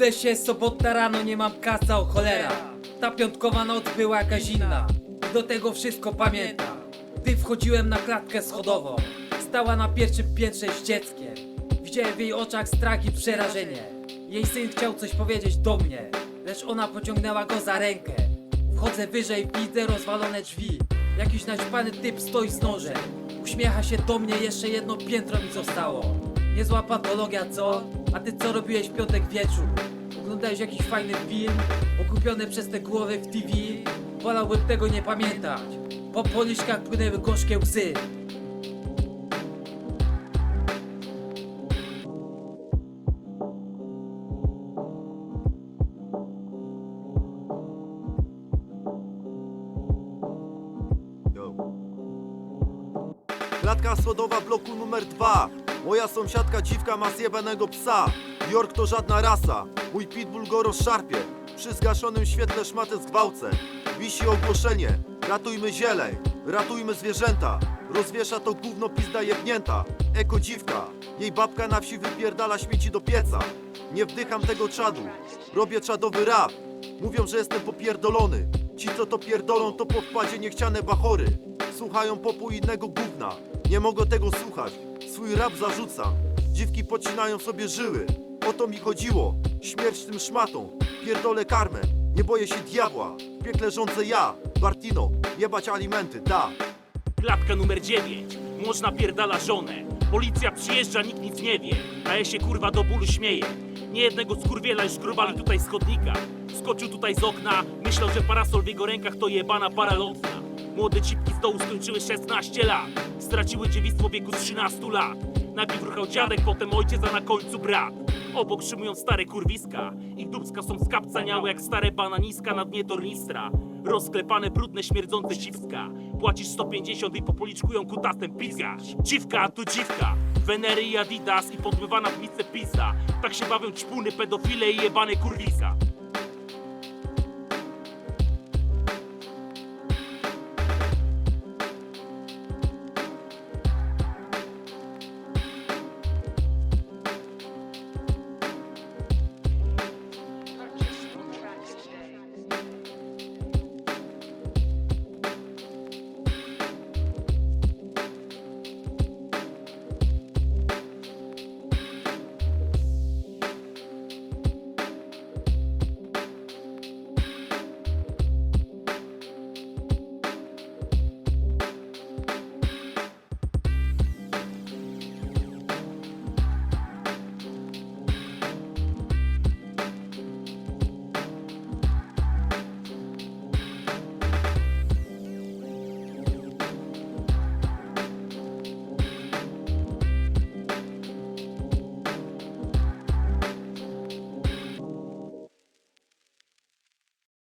Budzę się, sobota rano, nie mam kasa, o cholera. Ta piątkowa noc była jakaś inna. Do tego wszystko pamiętam. Gdy wchodziłem na klatkę schodową Stała na pierwszym piętrze z dzieckiem. Widziałem w jej oczach strach i przerażenie. Jej syn chciał coś powiedzieć do mnie Lecz ona pociągnęła go za rękę. Wchodzę wyżej, widzę rozwalone drzwi. Jakiś naćpany typ stoi z nożem. Uśmiecha się do mnie, jeszcze jedno piętro mi zostało. Niezła patologia, co? A ty co robiłeś w piątek wieczór? Oglądałeś jakiś fajny film? Okupiony przez te głowy w TV? Wolałbym tego nie pamiętać Po policzkach płynęły gorzkie łzy. Klatka schodowa bloku numer dwa. Moja sąsiadka dziwka ma zjebanego psa. York to żadna rasa. Mój pitbull go rozszarpie. Przy zgaszonym świetle szmatę zgwałcę. Wisi ogłoszenie. Ratujmy zieleń. Ratujmy zwierzęta. Rozwiesza to gówno pizda jebnięta. Eko dziwka. Jej babka na wsi wypierdala śmieci do pieca. Nie wdycham tego czadu. Robię czadowy rap. Mówią, że jestem popierdolony. Ci co to pierdolą to po wpadzie niechciane bachory. Słuchają popu innego gówna. Nie mogę tego słuchać. Swój rap zarzucam. Dziwki pocinają sobie żyły. O to mi chodziło. Śmierć tym szmatom. Pierdolę karmę. Nie boję się diabła. W piekle rządzę ja. Bartino. Jebać alimenty, ta. Klatka numer 9. Można pierdala żonę. Policja przyjeżdża, nikt nic nie wie. A ja się kurwa do bólu śmieję. Nie jednego skurwiela już grubali tutaj z chodnika. Skoczył tutaj z okna, myślał, że parasol w jego rękach to jebana paralotna. Młode cipki z dołu skończyły 16 lat. Straciły dziewictwo w wieku z 13 lat. Najpierw ruchał dziadek, potem ojciec, a na końcu brat. Obok szymują stare kurwiska. Ich dubska są skapcaniałe jak stare bananiska na dnie tornistra. Rozklepane, brudne, śmierdzące dziwska. Płacisz 150 i popoliczkują kutasem pizgasz. Dziwka to dziwka. Wenery i Adidas i podmywana w mice. Tak się bawią ćpuny, pedofile i jebane kurwisa.